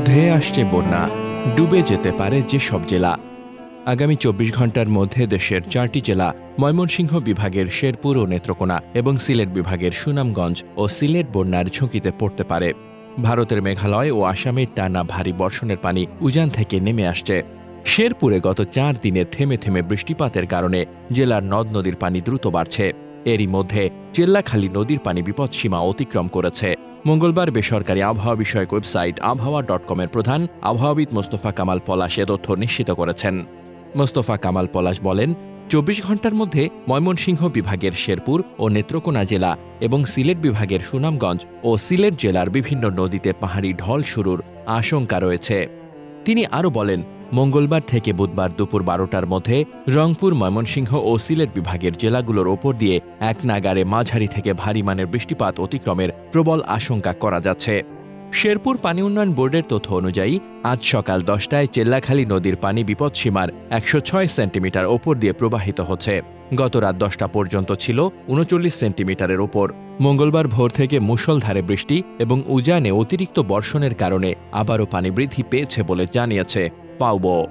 ধেয়ে আসছে বন্যা, ডুবে যেতে পারে যেসব জেলা। আগামী চব্বিশ ঘণ্টার মধ্যে দেশের চারটি জেলা, ময়মনসিংহ বিভাগের শেরপুর ও নেত্রকোনা এবং সিলেট বিভাগের সুনামগঞ্জ ও সিলেট বন্যার ঝুঁকিতে পড়তে পারে। ভারতের মেঘালয় ও আসামের টানা ভারী বর্ষণের পানি উজান থেকে নেমে আসছে। শেরপুরে গত চার দিনে থেমে থেমে বৃষ্টিপাতের কারণে জেলার নদ নদীর পানি দ্রুত বাড়ছে। এরই মধ্যে চেল্লাখালী নদীর পানি বিপদসীমা অতিক্রম করেছে। মঙ্গলবার বেসরকারি আবহাওয়া বিষয়ক ওয়েবসাইট আবহাওয়া ডট কমের প্রধান আবহাওয়াবিদ মোস্তফা কামাল পলাশ এ তথ্য নিশ্চিত করেছেন। মোস্তফা কামাল পলাশ বলেন, চব্বিশ ঘণ্টার মধ্যে ময়মনসিংহ বিভাগের শেরপুর ও নেত্রকোনা জেলা এবং সিলেট বিভাগের সুনামগঞ্জ ও সিলেট জেলার বিভিন্ন নদীতে পাহাড়ি ঢল শুরুর আশঙ্কা রয়েছে। তিনি আরও বলেন মঙ্গলবার থেকে বুধবার দুপুর বারোটার মধ্যে রংপুর, ময়মনসিংহ ও সিলেট বিভাগের জেলাগুলোর ওপর দিয়ে এক নাগারে মাঝারি থেকে ভারী মানের বৃষ্টিপাত অতিক্রমের প্রবল আশঙ্কা করা যাচ্ছে। শেরপুর পানি উন্নয়ন বোর্ডের তথ্য অনুযায়ী, আজ সকাল দশটায় চেল্লাখালী নদীর পানি বিপদসীমার একশো ছয় সেন্টিমিটার ওপর দিয়ে প্রবাহিত হচ্ছে। গত রাত দশটা পর্যন্ত ছিল উনচল্লিশ সেন্টিমিটারের ওপর। মঙ্গলবার ভোর থেকে মুষলধারে বৃষ্টি এবং উজানে অতিরিক্ত বর্ষণের কারণে আবারও পানি বৃদ্ধি পেয়েছে বলে জানিয়েছে 鲍勃